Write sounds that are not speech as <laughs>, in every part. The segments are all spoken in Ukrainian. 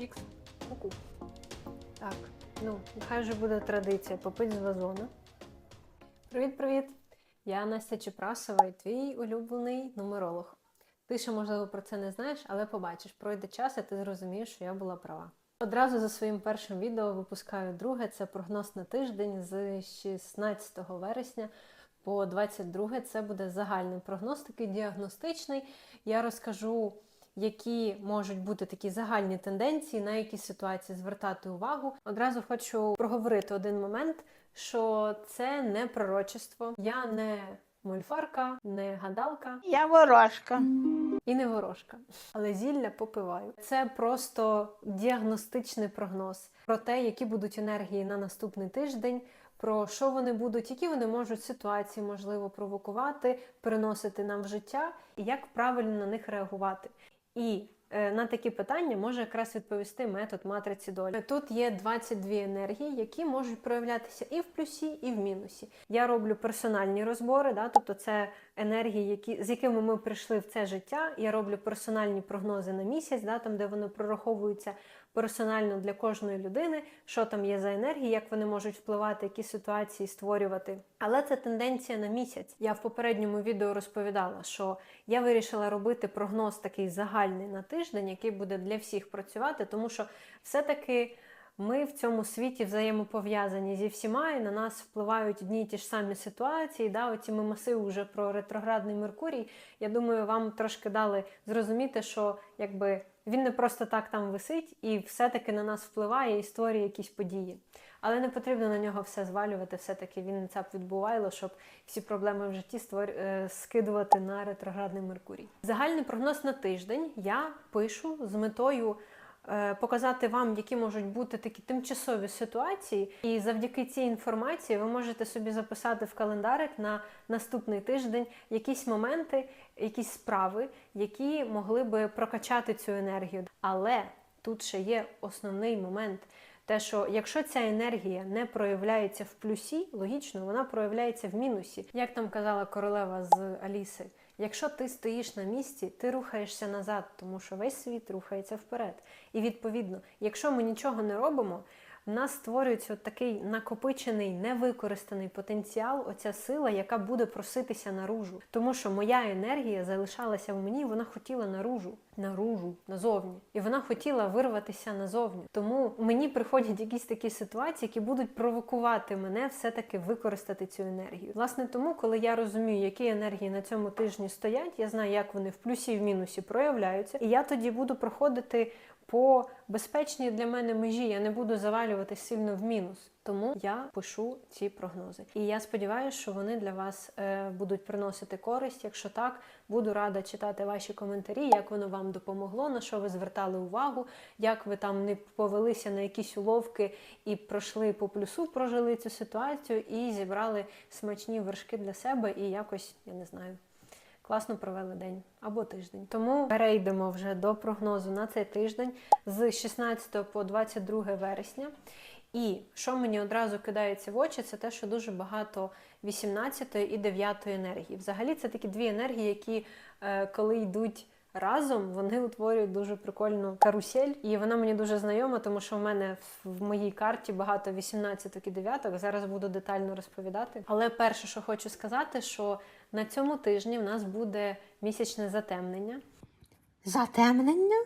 Чікс. Ку-ку. Так, ну, нехай вже буде традиція попити з вазона. Привіт-привіт! Я Настя Чепрасова і твій улюблений нумеролог. Ти ще, можливо, про це не знаєш, але побачиш, пройде час, і ти зрозумієш, що я була права. Одразу за своїм першим відео випускаю друге. Це прогноз на тиждень з 16 вересня по 22. Це буде загальний прогноз, такий діагностичний. Я розкажу, які можуть бути такі загальні тенденції, на які ситуації звертати увагу. Одразу хочу проговорити один момент, що це не пророчество. Я не мольфарка, не гадалка. Я ворожка. І не ворожка, але зілля попиваю. Це просто діагностичний прогноз про те, які будуть енергії на наступний тиждень, про що вони будуть, які вони можуть ситуації можливо провокувати, приносити нам в життя, і як правильно на них реагувати. І е, на такі питання може якраз відповісти метод матриці долі. Тут є 22 енергії, які можуть проявлятися і в плюсі, і в мінусі. Я роблю персональні розбори, да, тобто це енергії, які, з якими ми прийшли в це життя. Я роблю персональні прогнози на місяць, да, там де вони прораховуються персонально для кожної людини, що там є за енергії, як вони можуть впливати, які ситуації створювати. Але це тенденція на місяць. Я в попередньому відео розповідала, що я вирішила робити прогноз такий загальний на тиждень, який буде для всіх працювати, тому що все-таки. Ми в цьому світі взаємопов'язані зі всіма, і на нас впливають одні й ті ж самі ситуації. Да, Оці ми масиви вже про ретроградний Меркурій. Я думаю, вам трошки дали зрозуміти, що якби він не просто так там висить і все-таки на нас впливає і створює якісь події. Але не потрібно на нього все звалювати, все-таки він це б відбувайло, щоб всі проблеми в житті створ... е, скидувати на ретроградний Меркурій. Загальний прогноз на тиждень я пишу з метою показати вам, які можуть бути такі тимчасові ситуації, і завдяки цій інформації ви можете собі записати в календарик на наступний тиждень якісь моменти, якісь справи, які могли би прокачати цю енергію. Але тут ще є основний момент. Те, що якщо ця енергія не проявляється в плюсі, логічно, вона проявляється в мінусі. Як там казала королева з Аліси, якщо ти стоїш на місці, ти рухаєшся назад, тому що весь світ рухається вперед. І відповідно, якщо ми нічого не робимо, в нас створюється от такий накопичений, невикористаний потенціал, оця сила, яка буде проситися наружу. Тому що моя енергія залишалася в мені, вона хотіла наружу, наружу, назовні. І вона хотіла вирватися назовні. Тому мені приходять якісь такі ситуації, які будуть провокувати мене все-таки використати цю енергію. Власне, тому, коли я розумію, які енергії на цьому тижні стоять, я знаю, як вони в плюсі і в мінусі проявляються, і я тоді буду проходити по безпечній для мене межі. Я не буду завалюватись сильно в мінус. Тому я пишу ці прогнози. І я сподіваюся, що вони для вас е, будуть приносити користь. Якщо так, буду рада читати ваші коментарі, як воно вам допомогло, на що ви звертали увагу, як ви там не повелися на якісь уловки і пройшли по плюсу, прожили цю ситуацію і зібрали смачні вершки для себе і якось, я не знаю, класно провели день або тиждень. Тому перейдемо вже до прогнозу на цей тиждень з 16 по 22 вересня. І що мені одразу кидається в очі, це те, що дуже багато 18 і 9 енергії. Взагалі, це такі дві енергії, які е, коли йдуть. Разом вони утворюють дуже прикольну карусель, і вона мені дуже знайома, тому що в мене в моїй карті багато 18 і 9 Зараз буду детально розповідати. Але перше, що хочу сказати, що на цьому тижні в нас буде місячне затемнення. Затемнення?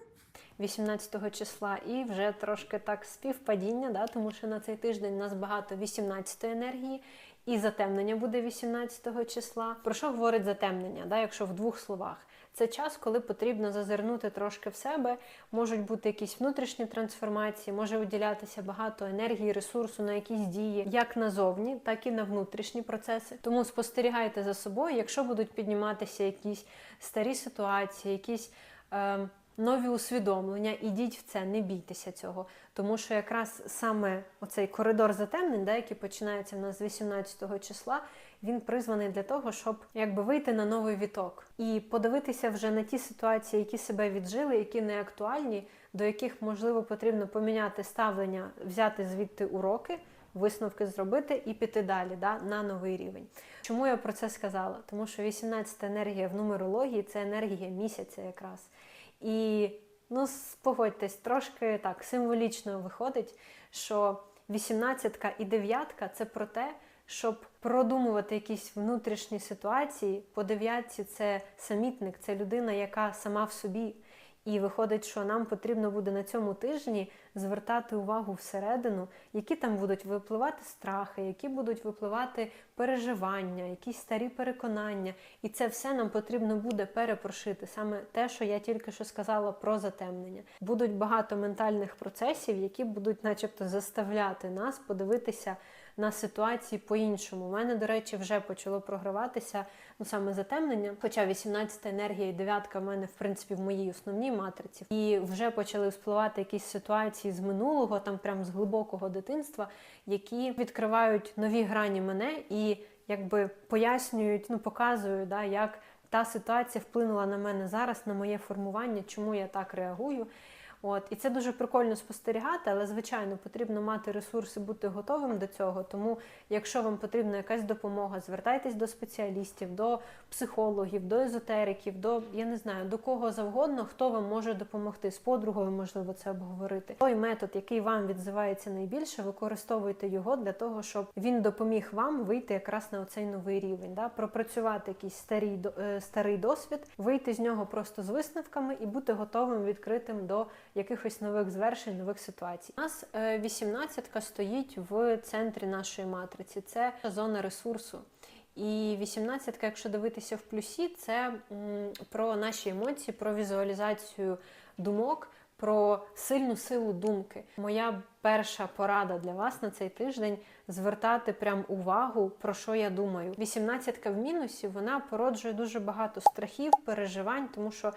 18 числа, і вже трошки так співпадіння, да, тому що на цей тиждень у нас багато 18 енергії, і затемнення буде 18 числа. Про що говорить затемнення? Да, Якщо в двох словах, це час, коли потрібно зазирнути трошки в себе, можуть бути якісь внутрішні трансформації, може виділятися багато енергії, ресурсу на якісь дії, як назовні, так і на внутрішні процеси. Тому спостерігайте за собою, якщо будуть підніматися якісь старі ситуації, якісь. Е, Нові усвідомлення, ідіть в це, не бійтеся цього. Тому що якраз саме оцей коридор затемнень, да, який починається в нас з 18 числа, він призваний для того, щоб якби вийти на новий віток і подивитися вже на ті ситуації, які себе віджили, які не актуальні, до яких можливо потрібно поміняти ставлення, взяти звідти уроки. Висновки зробити і піти далі да, на новий рівень. Чому я про це сказала? Тому що 18 енергія в нумерології це енергія місяця якраз. І Ну, спогодьтесь, погодьтесь, трошки так символічно виходить, що вісімнадцятка і дев'ятка це про те, щоб продумувати якісь внутрішні ситуації. По дев'ятці це самітник, це людина, яка сама в собі. І виходить, що нам потрібно буде на цьому тижні звертати увагу всередину, які там будуть випливати страхи, які будуть випливати переживання, якісь старі переконання. І це все нам потрібно буде перепрошити. Саме те, що я тільки що сказала про затемнення. Будуть багато ментальних процесів, які будуть, начебто, заставляти нас подивитися на ситуації по-іншому. У мене, до речі, вже почало програватися ну саме затемнення. Хоча 18 енергія і 9 в мене, в принципі, в моїй основній матриці. І вже почали вспливати якісь ситуації з минулого, там прям з глибокого дитинства, які відкривають нові грані мене і якби пояснюють, ну показують, да, як та ситуація вплинула на мене зараз, на моє формування, чому я так реагую. От і це дуже прикольно спостерігати, але звичайно потрібно мати ресурси, бути готовим до цього. Тому, якщо вам потрібна якась допомога, звертайтесь до спеціалістів, до психологів, до езотериків, до я не знаю, до кого завгодно, хто вам може допомогти. З подругою можливо це обговорити. Той метод, який вам відзивається найбільше, використовуйте його для того, щоб він допоміг вам вийти якраз на оцей новий рівень, да? пропрацювати якийсь старий е, старий досвід, вийти з нього просто з висновками і бути готовим відкритим до якихось нових звершень, нових ситуацій. У нас е, 18 стоїть в центрі нашої матриці. Це зона ресурсу. І 18, якщо дивитися в плюсі, це про наші емоції, про візуалізацію думок, про сильну силу думки. Моя перша порада для вас на цей тиждень звертати прям увагу, про що я думаю. 18 в мінусі вона породжує дуже багато страхів, переживань, тому що е,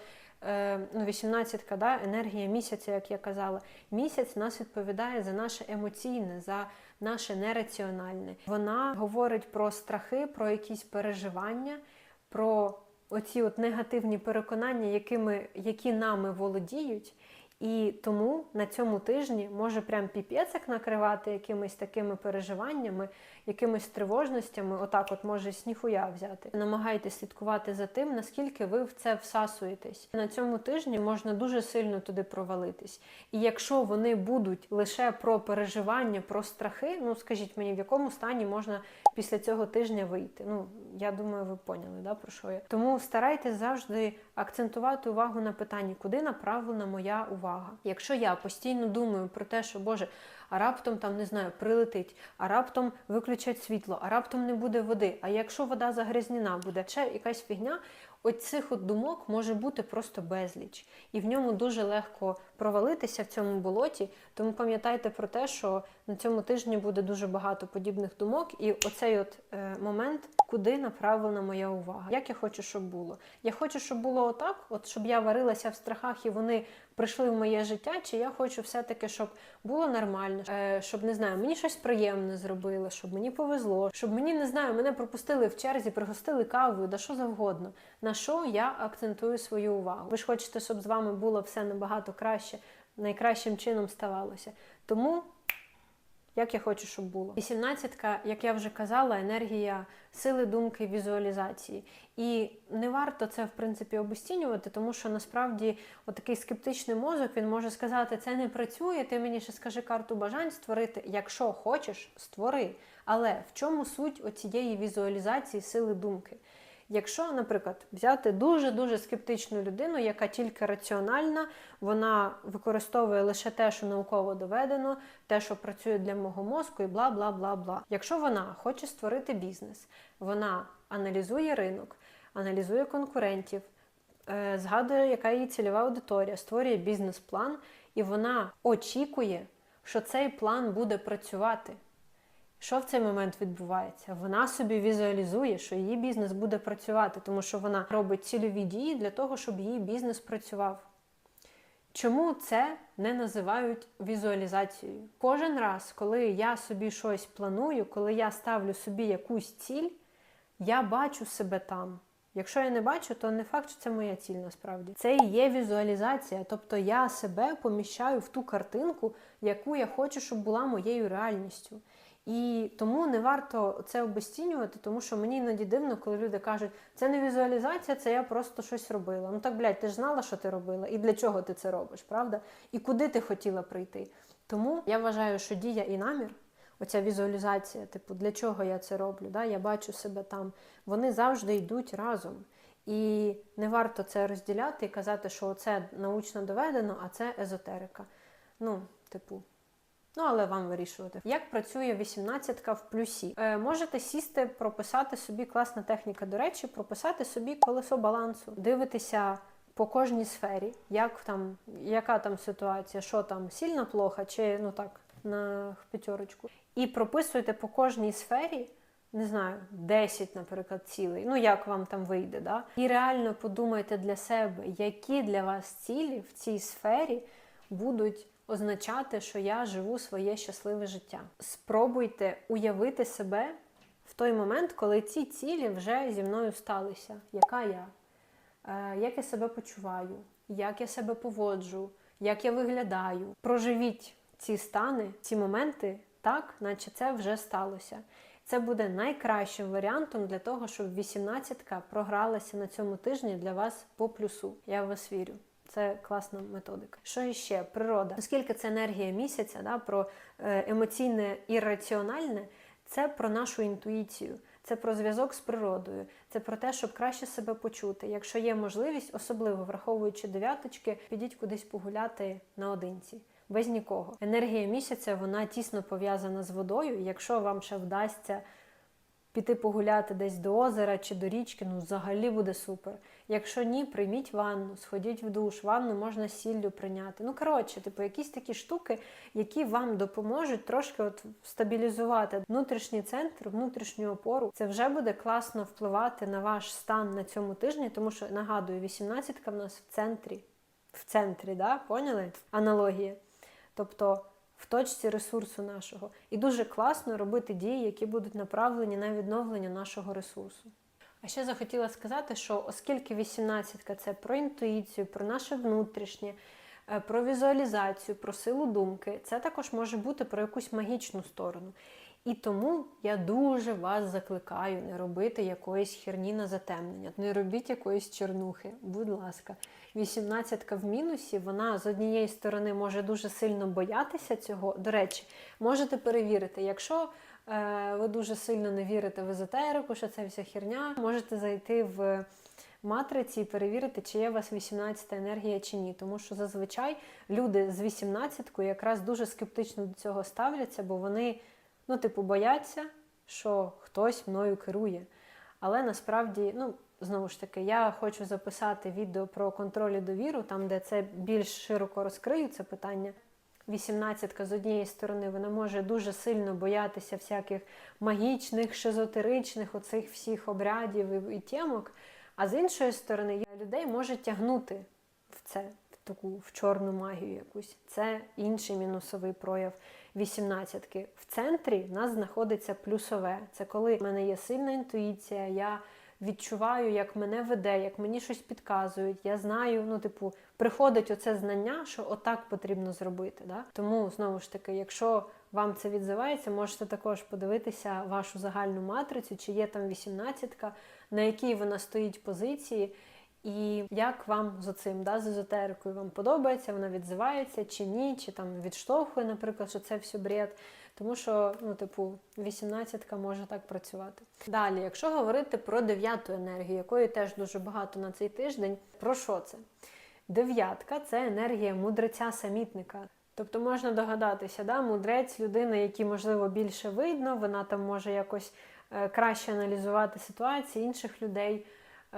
ну, 18 да, енергія місяця, як я казала. Місяць нас відповідає за наше емоційне, за наше нераціональне. Вона говорить про страхи, про якісь переживання, про оці от негативні переконання, якими, які нами володіють. І тому на цьому тижні може прям піпецик накривати якимись такими переживаннями, якимись тривожностями, отак от може сніхуя взяти. Намагайтесь слідкувати за тим, наскільки ви в це всасуєтесь. На цьому тижні можна дуже сильно туди провалитись. І якщо вони будуть лише про переживання, про страхи, ну скажіть мені, в якому стані можна після цього тижня вийти? Ну я думаю, ви поняли, да, про що я. Тому старайтесь завжди акцентувати увагу на питанні, куди направлена моя увага. Якщо я постійно думаю про те, що Боже, а раптом там не знаю, прилетить, а раптом виключать світло, а раптом не буде води. А якщо вода загрязнена буде, ще якась фігня. От цих от думок може бути просто безліч, і в ньому дуже легко провалитися в цьому болоті. Тому пам'ятайте про те, що на цьому тижні буде дуже багато подібних думок, і оцей от е, момент, куди направлена моя увага. Як я хочу, щоб було? Я хочу, щоб було отак, от щоб я варилася в страхах і вони прийшли в моє життя, чи я хочу все-таки, щоб було нормально, е, щоб не знаю, мені щось приємне зробили, щоб мені повезло, щоб мені не знаю, мене пропустили в черзі, пригостили кавою, да що завгодно. На що я акцентую свою увагу? Ви ж хочете, щоб з вами було все набагато краще, найкращим чином ставалося. Тому як я хочу, щоб було. 18-ка, як я вже казала, енергія сили думки, візуалізації. І не варто це, в принципі, обесцінювати, тому що насправді отакий скептичний мозок він може сказати, це не працює, ти мені ще скажи карту бажань створити. Якщо хочеш, створи. Але в чому суть оцієї візуалізації сили думки? Якщо, наприклад, взяти дуже-дуже скептичну людину, яка тільки раціональна, вона використовує лише те, що науково доведено, те, що працює для мого мозку, і бла бла бла бла. Якщо вона хоче створити бізнес, вона аналізує ринок, аналізує конкурентів, е, згадує, яка її цільова аудиторія, створює бізнес-план, і вона очікує, що цей план буде працювати. Що в цей момент відбувається? Вона собі візуалізує, що її бізнес буде працювати, тому що вона робить цільові дії для того, щоб її бізнес працював. Чому це не називають візуалізацією? Кожен раз, коли я собі щось планую, коли я ставлю собі якусь ціль, я бачу себе там. Якщо я не бачу, то не факт, що це моя ціль насправді. Це і є візуалізація. Тобто я себе поміщаю в ту картинку, яку я хочу, щоб була моєю реальністю. І тому не варто це обесцінювати, тому що мені іноді дивно, коли люди кажуть, це не візуалізація, це я просто щось робила. Ну так, блядь, ти ж знала, що ти робила, і для чого ти це робиш, правда? І куди ти хотіла прийти. Тому я вважаю, що дія і намір, оця візуалізація, типу, для чого я це роблю, да? я бачу себе там, вони завжди йдуть разом. І не варто це розділяти і казати, що це научно доведено, а це езотерика. Ну, типу, Ну, але вам вирішувати. Як працює 18 в плюсі? Е, можете сісти, прописати собі класна техніка, до речі, прописати собі колесо балансу, дивитися по кожній сфері, як там, яка там ситуація, що там сильно плохо, чи ну так, на п'ятерочку. І прописуйте по кожній сфері. Не знаю, 10, наприклад, цілей, ну як вам там вийде, да? і реально подумайте для себе, які для вас цілі в цій сфері будуть означати, що я живу своє щасливе життя. Спробуйте уявити себе в той момент, коли ці цілі вже зі мною сталися. Яка я? Е, як я себе почуваю, як я себе поводжу, як я виглядаю. Проживіть ці стани, ці моменти так, наче це вже сталося. Це буде найкращим варіантом для того, щоб 18-ка програлася на цьому тижні для вас по плюсу. Я в вас вірю. Це класна методика. Що іще? Природа. Оскільки це енергія місяця, да, про е, емоційне і раціональне, це про нашу інтуїцію, це про зв'язок з природою, це про те, щоб краще себе почути. Якщо є можливість, особливо враховуючи дев'яточки, підіть кудись погуляти наодинці. Без нікого. Енергія місяця вона тісно пов'язана з водою. Якщо вам ще вдасться піти погуляти десь до озера чи до річки, ну взагалі буде супер. Якщо ні, прийміть ванну, сходіть в душ, ванну можна сіллю прийняти. Ну, коротше, типу, якісь такі штуки, які вам допоможуть трошки от стабілізувати внутрішній центр, внутрішню опору. Це вже буде класно впливати на ваш стан на цьому тижні, тому що нагадую, 18-ка в нас в центрі. В центрі, да? поняли? Аналогія. Тобто в точці ресурсу нашого. І дуже класно робити дії, які будуть направлені на відновлення нашого ресурсу. А ще захотіла сказати, що оскільки 18-ка це про інтуїцію, про наше внутрішнє, е, про візуалізацію, про силу думки, це також може бути про якусь магічну сторону. І тому я дуже вас закликаю не робити якоїсь херні на затемнення, не робіть якоїсь чернухи, будь ласка. 18-ка в мінусі, вона з однієї сторони може дуже сильно боятися цього. До речі, можете перевірити, якщо е, ви дуже сильно не вірите в езотерику, що це вся херня, можете зайти в матриці і перевірити, чи є у вас 18 енергія чи ні. Тому що зазвичай люди з 18-кою якраз дуже скептично до цього ставляться, бо вони, ну, типу, бояться, що хтось мною керує. Але насправді, ну, знову ж таки, я хочу записати відео про контроль і довіру, там, де це більш широко розкрию це питання. 18-ка з однієї сторони вона може дуже сильно боятися всяких магічних, шизотеричних, оцих всіх обрядів і, і тємок. А з іншої сторони, людей може тягнути в це, таку в чорну магію якусь. Це інший мінусовий прояв 18-ки. В центрі в нас знаходиться плюсове. Це коли в мене є сильна інтуїція, я відчуваю, як мене веде, як мені щось підказують. Я знаю, ну, типу, приходить оце знання, що отак потрібно зробити. Да? Тому, знову ж таки, якщо вам це відзивається, можете також подивитися вашу загальну матрицю, чи є там 18-ка, на якій вона стоїть позиції. І як вам з оцим, да, з езотерикою вам подобається, вона відзивається чи ні, чи там відштовхує, наприклад, що це все бред. Тому що, ну, типу, 18-ка може так працювати. Далі, якщо говорити про дев'яту енергію, якої теж дуже багато на цей тиждень, про що це? Дев'ятка це енергія мудреця-самітника. Тобто можна догадатися, да, мудрець, людина, якій, можливо, більше видно, вона там може якось е, краще аналізувати ситуації інших людей.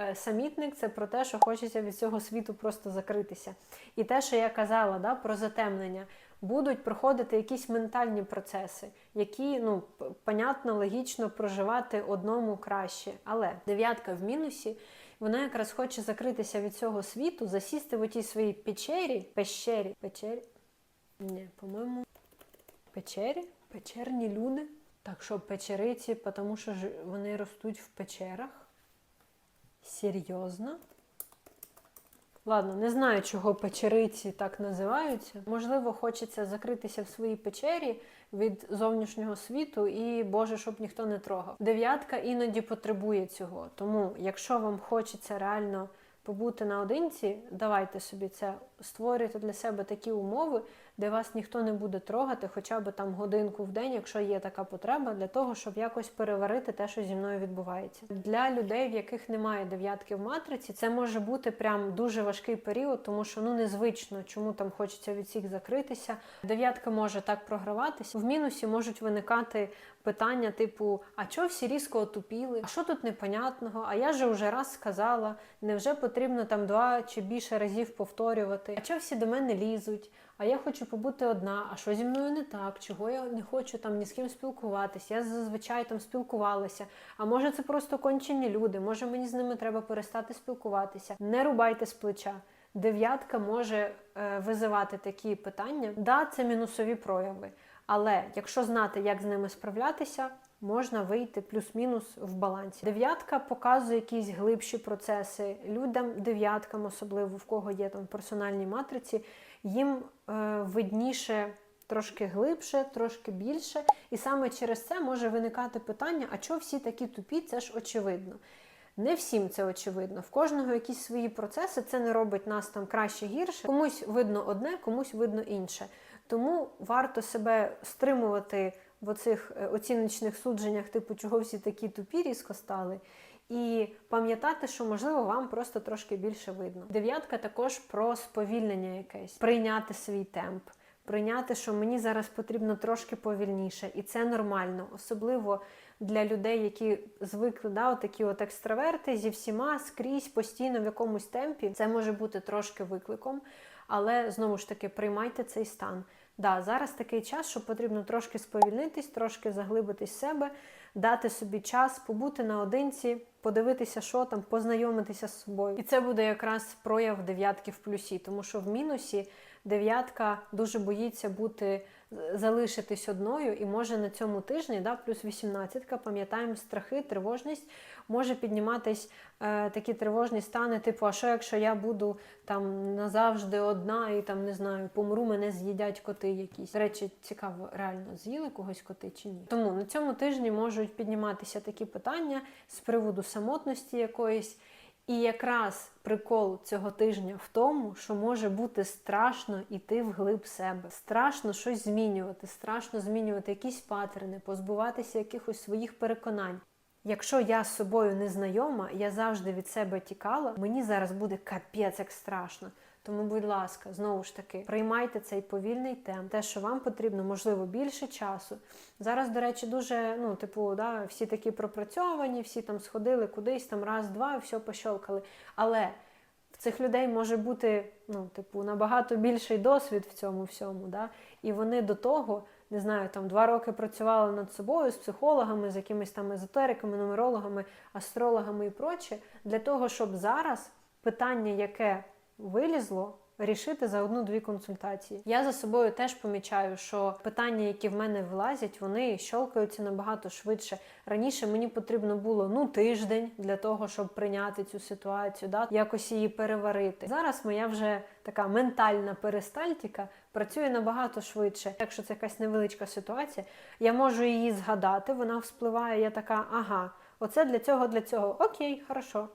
Е, Самітник це про те, що хочеться від цього світу просто закритися. І те, що я казала да, про затемнення, будуть проходити якісь ментальні процеси, які, ну, понятно, логічно проживати одному краще. Але дев'ятка в мінусі, вона якраз хоче закритися від цього світу, засісти в отій своїй печері, пещері, печері. Ні, по-моєму, печері, печерні люди. Так що печериці, тому що вони ростуть в печерах. Серйозно? Ладно, не знаю, чого печериці так називаються. Можливо, хочеться закритися в своїй печері від зовнішнього світу, і Боже, щоб ніхто не трогав. Дев'ятка іноді потребує цього. Тому, якщо вам хочеться реально побути наодинці, давайте собі це створюйте для себе такі умови, де вас ніхто не буде трогати, хоча б там годинку в день, якщо є така потреба, для того, щоб якось переварити те, що зі мною відбувається. Для людей, в яких немає дев'ятки в матриці, це може бути прям дуже важкий період, тому що ну незвично, чому там хочеться від всіх закритися. Дев'ятка може так програватися. В мінусі можуть виникати питання, типу: а чого всі різко отупіли? А що тут непонятного? А я же вже раз сказала, невже потрібно там два чи більше разів повторювати? А чого всі до мене лізуть? А я хочу побути одна. А що зі мною не так? Чого я не хочу там ні з ким спілкуватися? Я зазвичай там спілкувалася. А може це просто кончені люди? Може мені з ними треба перестати спілкуватися? Не рубайте з плеча. Дев'ятка може е, визивати такі питання. Да, це мінусові прояви. Але якщо знати, як з ними справлятися, можна вийти плюс-мінус в балансі. Дев'ятка показує якісь глибші процеси. Людям, дев'яткам, особливо в кого є там персональні матриці, їм е, видніше трошки глибше, трошки більше. І саме через це може виникати питання: а чого всі такі тупі? Це ж очевидно. Не всім це очевидно. В кожного якісь свої процеси. Це не робить нас там краще гірше. Комусь видно одне, комусь видно інше. Тому варто себе стримувати в оцих е, оціночних судженнях, типу, чого всі такі тупі різко стали. І пам'ятати, що можливо вам просто трошки більше видно. Дев'ятка також про сповільнення якесь, прийняти свій темп, прийняти, що мені зараз потрібно трошки повільніше, і це нормально, особливо для людей, які звикли да, такі от екстраверти зі всіма скрізь постійно в якомусь темпі. Це може бути трошки викликом, але знову ж таки приймайте цей стан. Да, зараз такий час, що потрібно трошки сповільнитись, трошки заглибитись в себе, дати собі час, побути наодинці, подивитися, що там, познайомитися з собою. І це буде якраз прояв дев'ятки в плюсі, тому що в мінусі дев'ятка дуже боїться бути залишитись одною, і може на цьому тижні, да, плюс 18, пам'ятаємо страхи, тривожність, може підніматись е, такі тривожні стани, типу, а що якщо я буду там назавжди одна і там не знаю, помру, мене з'їдять коти якісь. До речі, цікаво, реально з'їли когось коти чи ні. Тому на цьому тижні можуть підніматися такі питання з приводу самотності якоїсь. І якраз прикол цього тижня в тому, що може бути страшно йти вглиб себе, страшно щось змінювати, страшно змінювати якісь паттерни, позбуватися якихось своїх переконань. Якщо я з собою не знайома, я завжди від себе тікала, мені зараз буде капець як страшно. Тому, будь ласка, знову ж таки, приймайте цей повільний темп, те, що вам потрібно, можливо, більше часу. Зараз, до речі, дуже, ну, типу, да, всі такі пропрацьовані, всі там сходили кудись, там раз-два, і все пощолкали. Але в цих людей може бути, ну, типу, набагато більший досвід в цьому всьому. Да? І вони до того, не знаю, там два роки працювали над собою з психологами, з якимись там езотериками, нумерологами, астрологами і проче, для того, щоб зараз питання, яке вилізло, рішити за одну-дві консультації. Я за собою теж помічаю, що питання, які в мене вилазять, вони щолкаються набагато швидше. Раніше мені потрібно було ну тиждень для того, щоб прийняти цю ситуацію, да, якось її переварити. Зараз моя вже така ментальна перистальтика працює набагато швидше. Якщо це якась невеличка ситуація, я можу її згадати, вона вспливає. Я така, ага, оце для цього, для цього. Окей, хорошо.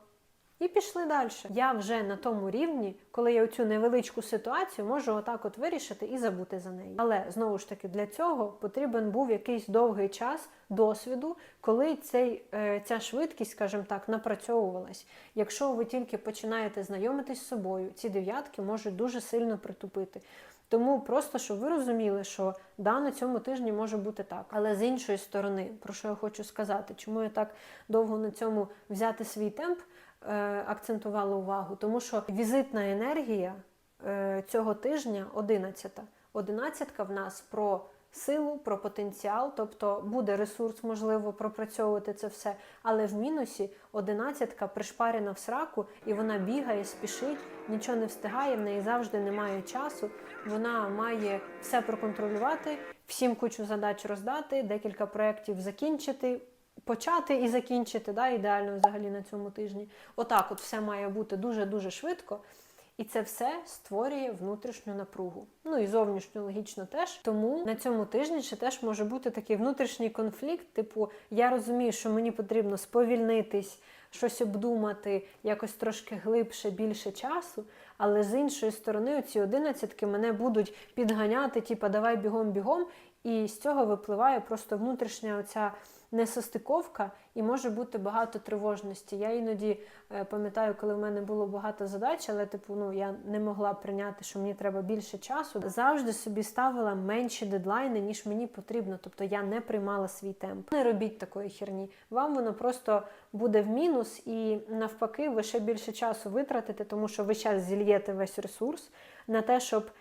І пішли далі. Я вже на тому рівні, коли я цю невеличку ситуацію можу отак от вирішити і забути за неї. Але знову ж таки для цього потрібен був якийсь довгий час досвіду, коли цей, е, ця швидкість, скажімо так, напрацьовувалась. Якщо ви тільки починаєте знайомитись з собою, ці дев'ятки можуть дуже сильно притупити. Тому просто щоб ви розуміли, що да, на цьому тижні може бути так. Але з іншої сторони, про що я хочу сказати, чому я так довго на цьому взяти свій темп акцентувала увагу, тому що візитна енергія е, цього тижня 11. Одинадцятка в нас про силу, про потенціал, тобто буде ресурс, можливо, пропрацьовувати це все. Але в мінусі одинадцятка пришпарена в сраку, і вона бігає, спішить, нічого не встигає, в неї завжди немає часу. Вона має все проконтролювати, всім кучу задач роздати, декілька проєктів закінчити. Почати і закінчити, да, ідеально взагалі на цьому тижні. Отак, от все має бути дуже-дуже швидко. І це все створює внутрішню напругу. Ну і зовнішню логічно теж. Тому на цьому тижні ще теж може бути такий внутрішній конфлікт. Типу, я розумію, що мені потрібно сповільнитись, щось обдумати, якось трошки глибше, більше часу. Але з іншої сторони, оці одинадцятки мене будуть підганяти, типу, давай бігом, бігом. І з цього випливає просто внутрішня оця несостиковка, і може бути багато тривожності. Я іноді е, пам'ятаю, коли в мене було багато задач, але типу, ну я не могла прийняти, що мені треба більше часу. Завжди собі ставила менші дедлайни, ніж мені потрібно. Тобто я не приймала свій темп. Не робіть такої херні. Вам воно просто буде в мінус, і навпаки, ви ще більше часу витратите, тому що ви зараз зільєте весь ресурс на те, щоб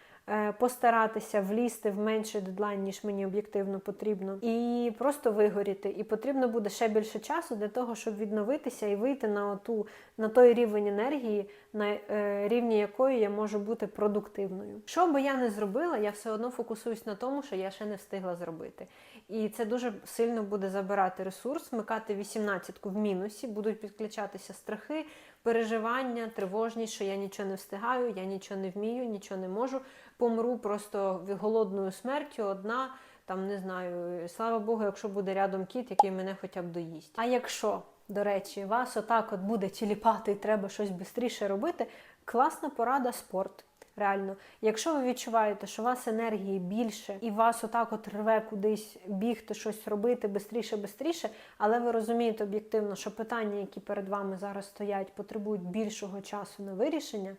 постаратися влізти в менший дедлайн, ніж мені об'єктивно потрібно, і просто вигоріти. І потрібно буде ще більше часу для того, щоб відновитися і вийти на оту на той рівень енергії, на е, рівні якої я можу бути продуктивною. Що би я не зробила, я все одно фокусуюсь на тому, що я ще не встигла зробити. І це дуже сильно буде забирати ресурс, вмикати 18-ку в мінусі, будуть підключатися страхи, переживання, тривожність, що я нічого не встигаю, я нічого не вмію, нічого не можу. Помру просто голодною смертю одна. Там не знаю, слава Богу, якщо буде рядом кіт, який мене хоча б доїсть. А якщо, до речі, вас отак от буде тіліпати і треба щось швидше робити, класна порада спорт. Реально, якщо ви відчуваєте, що у вас енергії більше і вас отак от рве кудись бігти, щось робити бистріше, бистріше, але ви розумієте об'єктивно, що питання, які перед вами зараз стоять, потребують більшого часу на вирішення,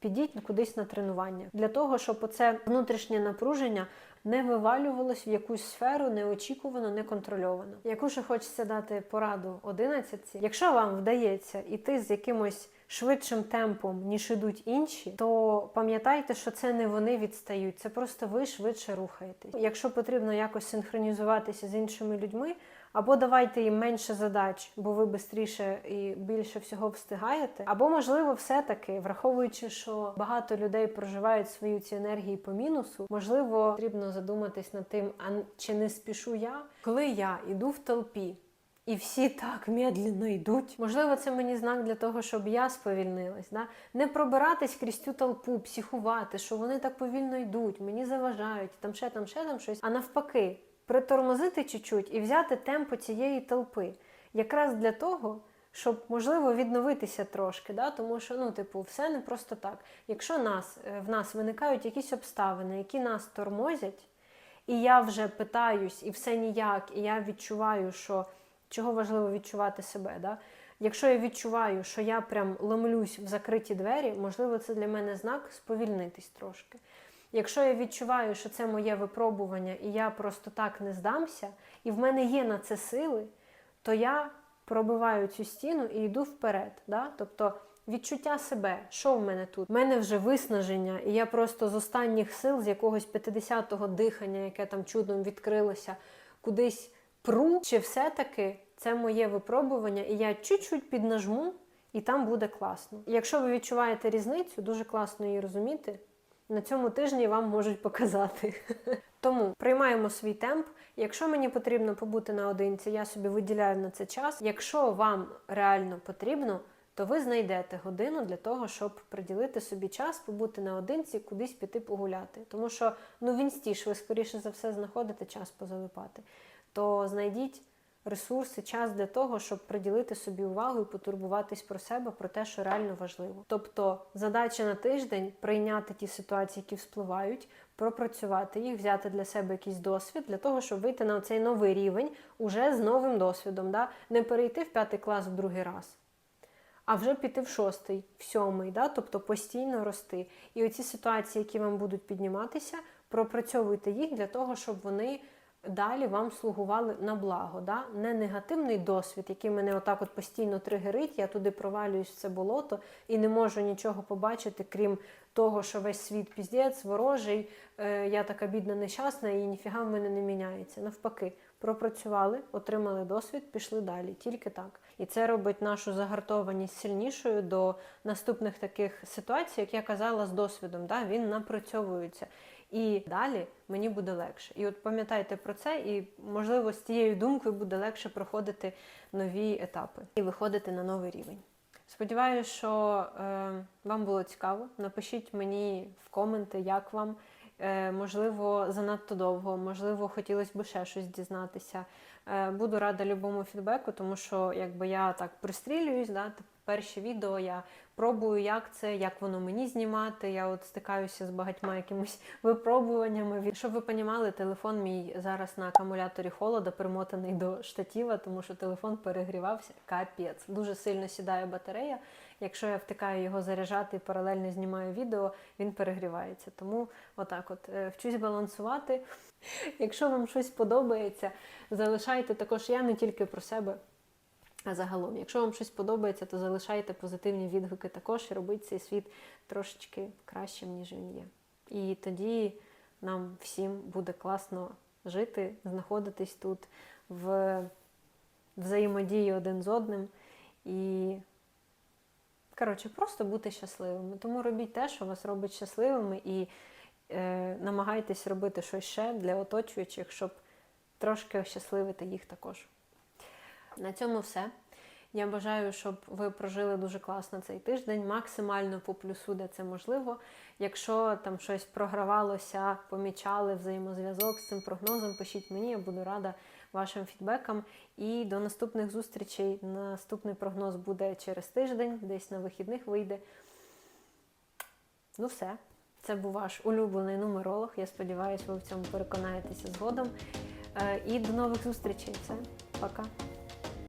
підіть кудись на тренування. Для того, щоб оце внутрішнє напруження не вивалювалось в якусь сферу неочікувано, неконтрольовано. Яку ще хочеться дати пораду 11 Якщо вам вдається іти з якимось швидшим темпом, ніж ідуть інші, то пам'ятайте, що це не вони відстають, це просто ви швидше рухаєтесь. Якщо потрібно якось синхронізуватися з іншими людьми, або давайте їм менше задач, бо ви швидше і більше всього встигаєте. Або, можливо, все-таки, враховуючи, що багато людей проживають свою ці енергії по мінусу, можливо, потрібно задуматись над тим, а чи не спішу я, коли я йду в толпі. І всі так медленно йдуть. Можливо, це мені знак для того, щоб я сповільнилась. Да? Не пробиратись крізь цю толпу, психувати, що вони так повільно йдуть, мені заважають, там ще, там ще, там щось. А навпаки, притормозити чуть-чуть і взяти темпо цієї толпи. Якраз для того, щоб можливо відновитися трошки, да? тому що ну, типу, все не просто так. Якщо нас, е, в нас виникають якісь обставини, які нас тормозять, і я вже питаюсь, і все ніяк, і я відчуваю, що чого важливо відчувати себе. Да? Якщо я відчуваю, що я прям ломлюсь в закриті двері, можливо, це для мене знак сповільнитись трошки. Якщо я відчуваю, що це моє випробування, і я просто так не здамся, і в мене є на це сили, то я пробиваю цю стіну і йду вперед. Да? Тобто відчуття себе, що в мене тут? У мене вже виснаження, і я просто з останніх сил, з якогось 50-го дихання, яке там чудом відкрилося, кудись пру, чи все-таки це моє випробування, і я чуть-чуть піднажму, і там буде класно. Якщо ви відчуваєте різницю, дуже класно її розуміти. На цьому тижні вам можуть показати. <laughs> Тому приймаємо свій темп. Якщо мені потрібно побути наодинці, я собі виділяю на це час. Якщо вам реально потрібно, то ви знайдете годину для того, щоб приділити собі час, побути наодинці, кудись піти погуляти. Тому що ну в інсті ви скоріше за все знаходите час позалипати. То знайдіть ресурси, час для того, щоб приділити собі увагу і потурбуватись про себе, про те, що реально важливо. Тобто задача на тиждень прийняти ті ситуації, які вспливають, пропрацювати їх, взяти для себе якийсь досвід, для того, щоб вийти на цей новий рівень уже з новим досвідом. Да? Не перейти в п'ятий клас в другий раз. А вже піти в шостий, в сьомий, да? тобто постійно рости. І оці ситуації, які вам будуть підніматися, пропрацьовуйте їх для того, щоб вони далі вам слугували на благо. Да? Не негативний досвід, який мене отак от постійно тригерить, я туди провалююсь в це болото і не можу нічого побачити, крім того, що весь світ піздець, ворожий, е, я така бідна, нещасна, і ніфіга в мене не міняється. Навпаки, пропрацювали, отримали досвід, пішли далі. Тільки так. І це робить нашу загартованість сильнішою до наступних таких ситуацій, як я казала, з досвідом. Да? Він напрацьовується. І далі мені буде легше. І от пам'ятайте про це, і можливо з тією думкою буде легше проходити нові етапи і виходити на новий рівень. Сподіваюся, що е, вам було цікаво. Напишіть мені в коменти, як вам. Е, можливо, занадто довго, можливо, хотілося б ще щось дізнатися. Е, буду рада любому фідбеку, тому що якби я так пристрілююсь, да, перші відео я пробую, як це, як воно мені знімати. Я от стикаюся з багатьма якимись <laughs> випробуваннями. Щоб ви понімали, телефон мій зараз на акумуляторі холода примотаний до штатіва, тому що телефон перегрівався. Капець. Дуже сильно сідає батарея. Якщо я втикаю його заряджати і паралельно знімаю відео, він перегрівається. Тому отак, от е, вчусь балансувати. <laughs> Якщо вам щось подобається, залишайте також я не тільки про себе. А загалом, якщо вам щось подобається, то залишайте позитивні відгуки також і робіть цей світ трошечки кращим, ніж він є. І тоді нам всім буде класно жити, знаходитись тут в взаємодії один з одним і, коротше, просто бути щасливими. Тому робіть те, що вас робить щасливими, і е, намагайтесь робити щось ще для оточуючих, щоб трошки ощасливити їх також. На цьому все. Я бажаю, щоб ви прожили дуже класно цей тиждень, максимально по плюсу, де це можливо. Якщо там щось програвалося, помічали взаємозв'язок з цим прогнозом, пишіть мені, я буду рада вашим фідбекам. І до наступних зустрічей. Наступний прогноз буде через тиждень, десь на вихідних вийде. Ну все. Це був ваш улюблений нумеролог. Я сподіваюся, ви в цьому переконаєтеся згодом. Е, І до нових зустрічей. Все, пока.